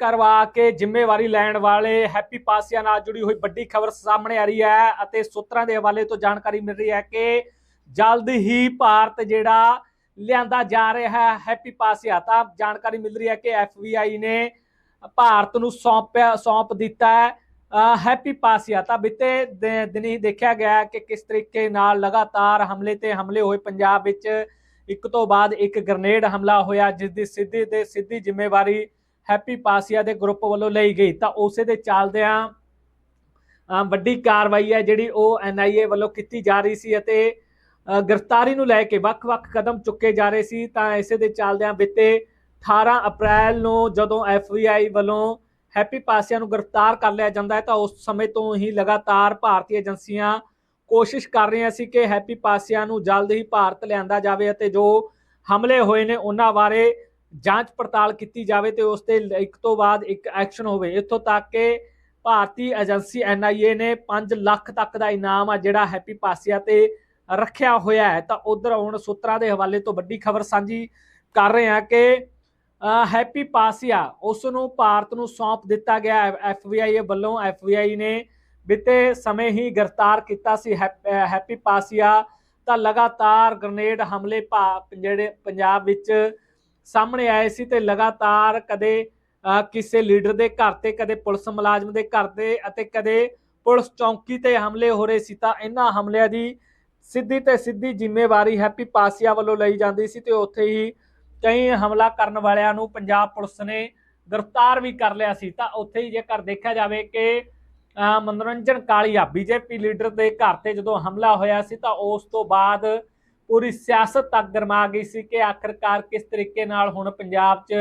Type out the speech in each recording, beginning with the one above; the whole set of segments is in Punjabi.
ਕਰਵਾ ਕੇ ਜ਼ਿੰਮੇਵਾਰੀ ਲੈਣ ਵਾਲੇ ਹੈਪੀ ਪਾਸਿਆ ਨਾਲ ਜੁੜੀ ਹੋਈ ਵੱਡੀ ਖਬਰ ਸਾਹਮਣੇ ਆ ਰਹੀ ਹੈ ਅਤੇ ਸੂਤਰਾਂ ਦੇ ਹਵਾਲੇ ਤੋਂ ਜਾਣਕਾਰੀ ਮਿਲ ਰਹੀ ਹੈ ਕਿ ਜਲਦ ਹੀ ਭਾਰਤ ਜਿਹੜਾ ਲਿਆਂਦਾ ਜਾ ਰਿਹਾ ਹੈ ਹੈਪੀ ਪਾਸਿਆ, ਤਾਂ ਜਾਣਕਾਰੀ ਮਿਲ ਰਹੀ ਹੈ ਕਿ ਐਫਬੀਆਈ ਨੇ ਭਾਰਤ ਨੂੰ ਸੌਂਪਿਆ, ਸੌਂਪ ਦਿੱਤਾ ਹੈ। ਹੈਪੀ ਪਾਸਿਆ, ਤਾਂ ਬੀਤੇ ਦਿ- ਦਿਨੀ ਦੇਖਿਆ ਗਿਆ ਹੈ ਕਿ ਕਿਸ ਤਰੀਕੇ ਨਾਲ ਲਗਾਤਾਰ ਹਮਲੇ ਤੇ ਹਮਲੇ ਹੋਏ ਪੰਜਾਬ ਵਿੱਚ। ਇੱਕ ਤੋਂ ਬਾਅਦ ਇੱਕ ਗ੍ਰਨੇਡ ਹਮਲਾ ਹੋਇਆ ਜਿਸ ਦੀ ਸਿੱਧੀ ਤੇ ਸਿੱਧੀ ਜ਼ਿੰਮੇਵਾਰੀ ਹੈਪੀ ਪਾਸਿਆ ਦੇ ਗਰੁੱਪ ਵੱਲੋਂ ਲਈ ਗਈ। ਤਾਂ ਉਸੇ ਦੇ ਚੱਲਦਿਆਂ ਵੱਡੀ ਕਾਰਵਾਈ ਹੈ ਜਿਹੜੀ ਉਹ ਐਨਆਈਏ ਵੱਲੋਂ ਕੀਤੀ ਜਾ ਰਹੀ ਸੀ ਅਤੇ ਗ੍ਰਿਫਤਾਰੀ ਨੂੰ ਲੈ ਕੇ ਵੱਖ-ਵੱਖ ਕਦਮ ਚੁੱਕੇ ਜਾ ਰਹੇ ਸੀ। ਤਾਂ ਇਸੇ ਦੇ ਚੱਲਦਿਆਂ ਬੀਤੇ 18 ਅਪ੍ਰੈਲ ਨੂੰ ਜਦੋਂ ਐਫਬੀਆਈ ਵੱਲੋਂ ਹੈਪੀ ਪਾਸਿਆ ਨੂੰ ਗ੍ਰਿਫਤਾਰ ਕਰ ਲਿਆ ਜਾਂਦਾ ਹੈ ਤਾਂ ਉਸ ਸਮੇਂ ਤੋਂ ਹੀ ਲਗਾਤਾਰ ਭਾਰਤੀ ਏਜੰਸੀਆਂ ਕੋਸ਼ਿਸ਼ ਕਰ ਰਹੀਆਂ ਸੀ ਕਿ ਹੈਪੀ ਪਾਸਿਆ ਨੂੰ ਜਲਦ ਹੀ ਭਾਰਤ ਲਿਆਂਦਾ ਜਾਵੇ ਅਤੇ ਜੋ ਹਮਲੇ ਹੋਏ ਨੇ ਉਹਨਾਂ ਬਾਰੇ ਜਾਂਚ ਪੜਤਾਲ ਕੀਤੀ ਜਾਵੇ ਤੇ ਉਸ ਤੇ ਇੱਕ ਤੋਂ ਬਾਅਦ ਇੱਕ ਐਕਸ਼ਨ ਹੋਵੇ। ਇੱਥੋਂ ਤੱਕ ਕਿ ਭਾਰਤੀ ਏਜੰਸੀ ਐਨਆਈਏ ਨੇ 5 ਲੱਖ ਤੱਕ ਦਾ ਇਨਾਮ ਆ ਜਿਹੜਾ ਹੈਪੀ ਪਾਸਿਆ ਤੇ ਰੱਖਿਆ ਹੋਇਆ ਹੈ। ਤਾਂ ਉਧਰ ਹੁਣ ਸੂਤਰਾਂ ਦੇ ਹਵਾਲੇ ਤੋਂ ਵੱਡੀ ਖਬਰ ਸਾਂਝੀ ਕਰ ਰਹੇ ਹਾਂ ਕਿ ਹੈਪੀ ਪਾਸਿਆ ਉਸ ਨੂੰ ਭਾਰਤ ਨੂੰ ਸੌਂਪ ਦਿੱਤਾ ਗਿਆ। ਐਫਬੀਆਈ ਵੱਲੋਂ ਐਫਬੀਆਈ ਨੇ ਬੀਤੇ ਸਮੇਂ ਹੀ ਗ੍ਰਿਫਤਾਰ ਕੀਤਾ ਸੀ ਹੈਪ- ਹੈਪੀ ਪਾਸਿਆ। ਤਾਂ ਲਗਾਤਾਰ ਗ੍ਰਨੇਡ ਹਮਲੇ ਭਾ- ਜਿਹੜੇ ਪੰਜਾਬ ਵਿੱਚ ਸਾਹਮਣੇ ਆਏ ਸੀ ਤੇ ਲਗਾਤਾਰ ਕਦੇ ਕਿਸੇ ਲੀਡਰ ਦੇ ਘਰ ਤੇ, ਕਦੇ ਪੁਲਿਸ ਮੁਲਾਜ਼ਮ ਦੇ ਘਰ ਤੇ ਅਤੇ ਕਦੇ ਪੁਲਿਸ ਚੌਂਕੀ ਤੇ ਹਮਲੇ ਹੋ ਰਹੇ ਸੀ ਤਾਂ ਇਹਨਾਂ ਹਮਲਿਆਂ ਦੀ ਸਿੱਧੀ ਤੇ ਸਿੱਧੀ ਜ਼ਿੰਮੇਵਾਰੀ ਹੈਪੀ ਪਾਸੀਆ ਵੱਲੋਂ ਲਈ ਜਾਂਦੀ ਸੀ ਤੇ ਉੱਥੇ ਹੀ ਕਈ ਹਮਲਾ ਕਰਨ ਵਾਲਿਆਂ ਨੂੰ ਪੰਜਾਬ ਪੁਲਿਸ ਨੇ ਗ੍ਰਿਫਤਾਰ ਵੀ ਕਰ ਲਿਆ ਸੀ। ਤਾਂ ਉੱਥੇ ਹੀ ਜੇਕਰ ਦੇਖਿਆ ਜਾਵੇ ਕਿ ਮਨੋਰੰਜਨ ਕਾਲੀਆ ਬੀਜੇਪੀ ਲੀਡਰ ਦੇ ਘਰ ਤੇ ਜਦੋਂ ਹਮਲਾ ਹੋਇਆ ਸੀ ਤਾਂ ਉਸ ਤੋਂ ਬਾਅਦ ਪੂਰੀ ਸਿਆਸਤ ਤੱਕ ਗਰਮਾ ਗਈ ਸੀ ਕਿ ਆਖਰਕਾਰ ਕਿਸ ਤਰੀਕੇ ਨਾਲ ਹੁਣ ਪੰਜਾਬ 'ਚ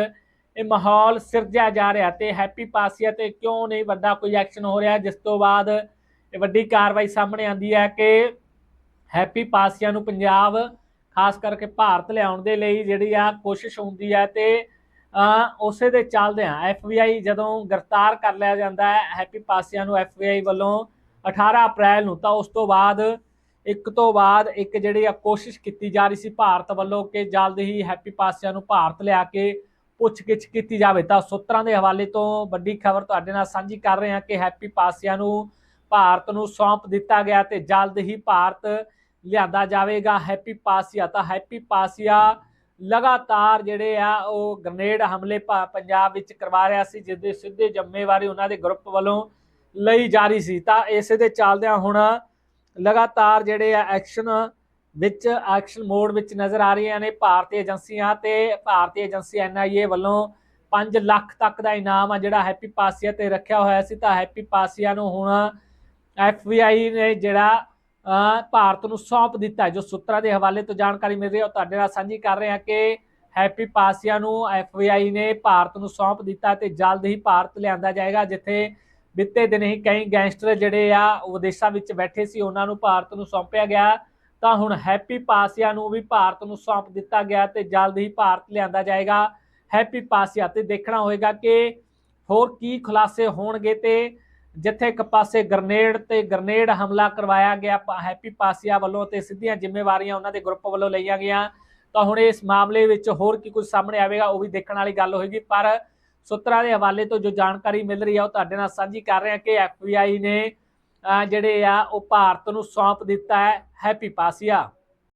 ਇਹ ਮਾਹੌਲ ਸਿਰਜਿਆ ਜਾ ਰਿਹਾ ਤੇ ਹੈਪੀ ਪਾਸਿਆ ਤੇ ਕਿਉਂ ਨਹੀਂ ਵੱਡਾ ਕੋਈ ਐਕਸ਼ਨ ਹੋ ਰਿਹਾ, ਜਿਸ ਤੋਂ ਬਾਅਦ ਇਹ ਵੱਡੀ ਕਾਰਵਾਈ ਸਾਹਮਣੇ ਆਂਦੀ ਹੈ ਕਿ ਹੈਪੀ ਪਾਸਿਆ ਨੂੰ ਪੰਜਾਬ, ਖਾਸ ਕਰਕੇ ਭਾਰਤ ਲਿਆਉਣ ਦੇ ਲਈ ਜਿਹੜੀ ਆ ਕੋਸ਼ਿਸ਼ ਹੁੰਦੀ ਹੈ ਤੇ ਉਸੇ ਦੇ ਚੱਲਦਿਆਂ ਐਫਬੀਆਈ ਜਦੋਂ ਗ੍ਰਿਫਤਾਰ ਕਰ ਲਿਆ ਜਾਂਦਾ ਹੈ, ਹੈਪੀ ਪਾਸਿਆ ਨੂੰ ਐਫਬੀਆਈ ਵੱਲੋਂ 18 ਅਪ੍ਰੈਲ ਨੂੰ, ਤਾਂ ਉਸ ਤੋਂ ਬਾਅਦ ਇੱਕ ਤੋਂ ਬਾਅਦ ਇੱਕ ਜਿਹੜੀ ਆ ਕੋਸ਼ਿਸ਼ ਕੀਤੀ ਜਾ ਰਹੀ ਸੀ ਭਾਰਤ ਵੱਲੋਂ ਕਿ ਜਲਦ ਹੀ ਹੈਪੀ ਪਾਸਿਆ ਨੂੰ ਭਾਰਤ ਲਿਆ ਕੇ ਪੁੱਛਗਿੱਛ ਕੀਤੀ ਜਾਵੇ। ਤਾਂ ਸੂਤਰਾਂ ਦੇ ਹਵਾਲੇ ਤੋਂ ਵੱਡੀ ਖਬਰ ਤੁਹਾਡੇ ਨਾਲ ਸਾਂਝੀ ਕਰ ਰਹੇ ਹਾਂ ਕਿ ਹੈਪੀ ਪਾਸਿਆ ਨੂੰ ਭਾਰਤ ਨੂੰ ਸੌਂਪ ਦਿੱਤਾ ਗਿਆ ਤੇ ਜਲਦ ਹੀ ਭਾਰਤ ਲਿਆਂਦਾ ਜਾਵੇਗਾ ਹੈਪੀ ਪਾਸਿਆ ਤਾਂ ਹੈਪੀ ਪਾਸਿਆ ਲਗਾਤਾਰ ਜਿਹੜੇ ਆ ਉਹ ਗ੍ਰਨੇਡ ਹਮਲੇ ਪ- ਪੰਜਾਬ ਵਿੱਚ ਕਰਵਾ ਰਿਹਾ ਸੀ ਜਿਸ ਦੀ ਸਿੱਧੀ ਜ਼ਿੰਮੇਵਾਰੀ ਉਹਨਾਂ ਦੇ ਗਰੁੱਪ ਵੱਲੋਂ ਲਈ ਜਾ ਰਹੀ ਸੀ। ਤਾਂ ਇਸੇ ਦੇ ਚੱਲਦਿਆਂ ਹੁਣ ਲਗਾਤਾਰ ਜਿਹੜੇ ਆ ਐਕਸ਼ਨ ਵਿੱਚ ਐਕਸ਼ਨ ਮੋਡ ਵਿੱਚ ਨਜ਼ਰ ਆ ਰਹੀਆਂ ਨੇ ਭਾਰਤੀ ਏਜੰਸੀਆਂ ਤੇ ਭਾਰਤੀ ਏਜੰਸੀ ਐਨਆਈਏ ਵੱਲੋਂ 5 ਲੱਖ ਤੱਕ ਦਾ ਇਨਾਮ ਆ ਜਿਹੜਾ ਹੈਪੀ ਪਾਸਿਆ ਤੇ ਰੱਖਿਆ ਹੋਇਆ ਸੀ। ਤਾਂ ਹੈਪੀ ਪਾਸੀਆ ਨੂੰ ਹੁਣ ਐਫਬੀਆਈ ਨੇ ਜਿਹੜਾ ਭਾਰਤ ਨੂੰ ਸੌਂਪ ਦਿੱਤਾ ਜੋ ਸੂਤਰਾਂ ਦੇ ਹਵਾਲੇ ਤੋਂ ਜਾਣਕਾਰੀ ਮਿਲ ਰਹੀ ਹੈ। ਉਹ ਤੁਹਾਡੇ ਨਾਲ ਸਾਂਝੀ ਕਰ ਰਹੇ ਹਾਂ ਕਿ ਹੈਪੀ ਪਾਸਿਆ ਨੂੰ ਐਫਬੀਆਈ ਨੇ ਭਾਰਤ ਨੂੰ ਸੌਂਪ ਦਿੱਤਾ ਤੇ ਜਲਦ ਹੀ ਭਾਰਤ ਲਿਆਂਦਾ ਜਾਏਗਾ, ਜਿੱਥੇ ਬੀਤੇ ਦਿਨ ਹੀ ਕਈ ਗੈਂਗਸਟਰ ਜਿਹੜੇ ਆ ਵਿਦੇਸ਼ਾਂ ਵਿੱਚ ਬੈਠੇ ਸੀ, ਉਹਨਾਂ ਨੂੰ ਭਾਰਤ ਨੂੰ ਸੌਂਪਿਆ ਗਿਆ। ਤਾਂ ਹੁਣ ਹੈਪੀ ਪਾਸਿਆ ਨੂੰ ਵੀ ਭਾਰਤ ਨੂੰ ਸੌਂਪ ਦਿੱਤਾ ਗਿਆ ਤੇ ਜਲਦ ਹੀ ਭਾਰਤ ਲਿਆਂਦਾ ਜਾਏਗਾ। ਹੈਪੀ ਪਾਸਿਆ ਤੇ ਦੇਖਣਾ ਹੋਏਗਾ ਕਿ ਹੋਰ ਕੀ ਖੁਲਾਸੇ ਹੋਣਗੇ ਤੇ ਜਿੱਥੇ ਇੱਕ ਪਾਸੇ ਗ੍ਰਨੇਡ ਤੇ ਗ੍ਰਨੇਡ ਹਮਲਾ ਕਰਵਾਇਆ ਗਿਆ, ਪਾ- ਹੈਪੀ ਪਾਸਿਆ ਵੱਲੋਂ ਤੇ ਸਿੱਧੀਆਂ ਜ਼ਿੰਮੇਵਾਰੀਆਂ ਉਹਨਾਂ ਦੇ ਗਰੁੱਪ ਵੱਲੋਂ ਲਈਆਂ ਗਈਆਂ। ਤਾਂ ਹੁਣ ਇਸ ਮਾਮਲੇ ਵਿੱਚ ਹੋਰ ਕੀ ਕੁਝ ਸਾਹਮਣੇ ਆਵੇਗਾ, ਉਹ ਵੀ ਦੇਖਣ ਵਾਲੀ ਗੱਲ ਹੋਏਗੀ। ਪਰ ਸੂਤਰਾਂ ਦੇ ਹਵਾਲੇ ਤੋਂ ਜੋ ਜਾਣਕਾਰੀ ਮਿਲ ਰਹੀ ਹੈ ਉਹ ਤੁਹਾਡੇ ਨਾਲ ਸਾਂਝੀ ਕਰ ਰਹੇ ਹਾਂ ਕਿ ਐਫਬੀਆਈ ਨੇ ਜਿਹੜੇ ਆ, ਉਹ ਭਾਰਤ ਨੂੰ ਸੌਂਪ ਦਿੱਤਾ ਹੈ, ਹੈਪੀ ਪਾਸੀਆ।